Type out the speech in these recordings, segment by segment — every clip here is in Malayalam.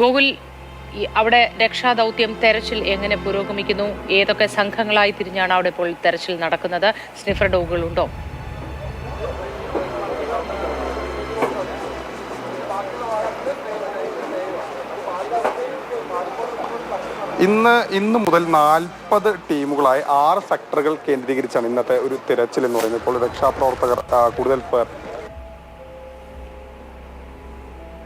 ഗോകുൽ അവിടെ രക്ഷാദൗത്യം തെരച്ചിൽ എങ്ങനെ പുരോഗമിക്കുന്നു? ഏതൊക്കെ സംഘങ്ങളായി തിരിഞ്ഞാണ് അവിടെ ഇപ്പോൾ തെരച്ചിൽ നടക്കുന്നത്? സ്നിഫർ ഡോഗുകളുണ്ടോ? ഇന്ന് ഇന്ന് മുതൽ നാൽപ്പത് ടീമുകളായി ആറ് സെക്ടറുകൾ കേന്ദ്രീകരിച്ചാണ് ഇന്നത്തെ ഒരു തിരച്ചിൽ എന്ന് പറയുന്നത്. ഇപ്പോൾ രക്ഷാപ്രവർത്തകർ കൂടുതൽ പേർ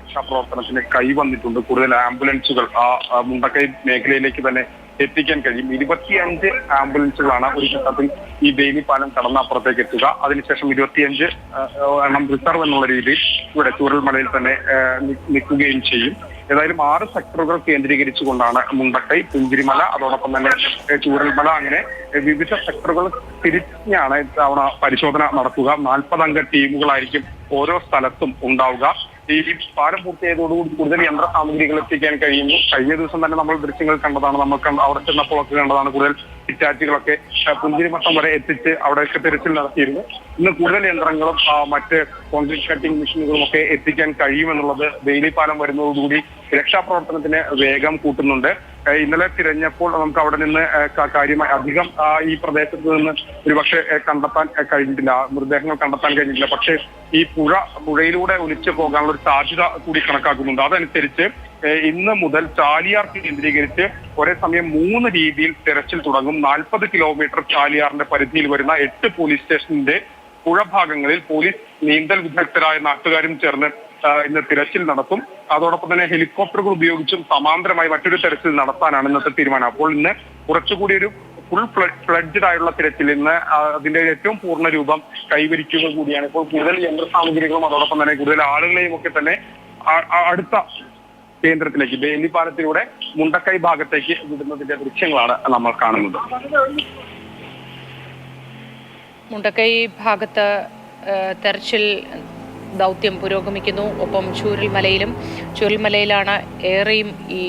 രക്ഷാപ്രവർത്തനത്തിന് കൈവന്നിട്ടുണ്ട് കൂടുതൽ ആംബുലൻസുകൾ ആ മുണ്ടക്കൈ മേഖലയിലേക്ക് തന്നെ എത്തിക്കാൻ കഴിയും. ഇരുപത്തിയഞ്ച് ആംബുലൻസുകളാണ് ഒരു ഘട്ടത്തിൽ ഈ ബെയിലി പാലം കടന്നപ്പുറത്തേക്ക് എത്തുക. അതിനുശേഷം ഇരുപത്തിയഞ്ച് എണ്ണം റിസർവ് എന്നുള്ള രീതിയിൽ ഇവിടെ ചൂരൽമലയിൽ തന്നെ നിൽക്കുകയും ചെയ്യും. ഏതായാലും ആറ് സെക്ടറുകൾ കേന്ദ്രീകരിച്ചുകൊണ്ടാണ് മുണ്ടക്കൈ പുഞ്ചിരിമല അതോടൊപ്പം തന്നെ ചൂരൽമല അങ്ങനെ വിവിധ സെക്ടറുകൾ തിരിഞ്ഞാണ് തവണ പരിശോധന നടത്തുക. നാൽപ്പതംഗ ടീമുകളായിരിക്കും ഓരോ സ്ഥലത്തും ഉണ്ടാവുക. ഈ പാലം പൂർത്തിയായതോടുകൂടി കൂടുതൽ യന്ത്ര സാമഗ്രികൾ എത്തിക്കാൻ കഴിയുന്നു. കഴിഞ്ഞ ദിവസം തന്നെ നമ്മൾ ദൃശ്യങ്ങൾ കണ്ടതാണ്. കണ്ട- അവിടെ ചെന്നപ്പോഴൊക്കെ കണ്ടതാണ് കൂടുതൽ ഹിറ്റാച്ചുകളൊക്കെ പുഞ്ചിരിമട്ടം വരെ എത്തിച്ച് അവിടെയൊക്കെ തിരച്ചിൽ നടത്തിയിരുന്നു. ഇന്ന് കൂടുതൽ യന്ത്രങ്ങളും മറ്റ് കോൺക്രീറ്റ് കട്ടിംഗ് മെഷീനുകളും ഒക്കെ എത്തിക്കാൻ കഴിയുമെന്നുള്ളത് വെയിലിപ്പാലം പാലം വരുന്നതോടുകൂടി രക്ഷാപ്രവർത്തനത്തിന് വേഗം കൂട്ടുന്നുണ്ട്. ഇന്നലെ തിരഞ്ഞപ്പോൾ നമുക്ക് അവിടെ നിന്ന് കാര്യമായി അധികം ഈ പ്രദേശത്ത് നിന്ന് ഒരുപക്ഷെ കണ്ടെത്താൻ കഴിഞ്ഞിട്ടില്ല. മൃതദേഹങ്ങൾ കണ്ടെത്താൻ കഴിഞ്ഞിട്ടില്ല. പക്ഷേ ഈ പുഴ പുഴയിലൂടെ ഒലിച്ചു പോകാനുള്ള ഒരു സാധ്യത കൂടി കണക്കാക്കുന്നുണ്ട്. അതനുസരിച്ച് ഇന്ന് മുതൽ ചാലിയാർ കേന്ദ്രീകരിച്ച് ഒരേ സമയം മൂന്ന് രീതിയിൽ തെരച്ചിൽ തുടങ്ങും. നാൽപ്പത് കിലോമീറ്റർ ചാലിയാറിന്റെ പരിധിയിൽ വരുന്ന എട്ട് പോലീസ് സ്റ്റേഷനിന്റെ പുഴ ഭാഗങ്ങളിൽ പോലീസ് നീന്തൽ വിദഗ്ധരായ നാട്ടുകാരും ചേർന്ന് ഇന്ന് തിരച്ചിൽ നടത്തും. അതോടൊപ്പം തന്നെ ഹെലികോപ്റ്ററുകൾ ഉപയോഗിച്ചും സമാന്തരമായി മറ്റൊരു തിരച്ചിൽ നടത്താനാണ് ഇന്നത്തെ തീരുമാനം. അപ്പോൾ ഇന്ന് കുറച്ചുകൂടി ഒരു ഫുൾ ഫ്ലഡ്ജഡ് ആയുള്ള തിരച്ചിൽ ഇന്ന് അതിന്റെ ഏറ്റവും പൂർണ രൂപം കൈവരിക്കുക കൂടിയാണ്. ഇപ്പോൾ കൂടുതൽ യന്ത്ര സാമഗ്രികളും അതോടൊപ്പം തന്നെ കൂടുതൽ ആളുകളെയും ഒക്കെ തന്നെ അടുത്ത കേന്ദ്രത്തിലേക്ക് ബേലി പാലത്തിലൂടെ മുണ്ടക്കൈ ഭാഗത്തേക്ക് വിടുന്നതിന്റെ ദൃശ്യങ്ങളാണ് നമ്മൾ കാണുന്നത്. മുണ്ടക്കൈ ഭാഗത്ത് തെരച്ചിൽ ദൗത്യം പുരോഗമിക്കുന്നു. ഒപ്പം ചൂരൽമലയിലും ചൂരൽമലയിലാണ് ഏറെയും ഈ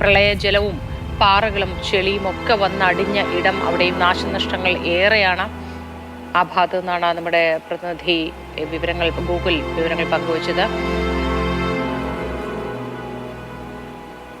പ്രളയജലവും പാറകളും ചെളിയും ഒക്കെ വന്നടിഞ്ഞ ഇടം. അവിടെയും നാശനഷ്ടങ്ങൾ ഏറെയാണ്. ആ ഭാഗത്തു നിന്നാണ് നമ്മുടെ പ്രതിനിധി വിവരങ്ങൾ ഗൂഗിൾ വിവരങ്ങൾ പങ്കുവച്ചത്.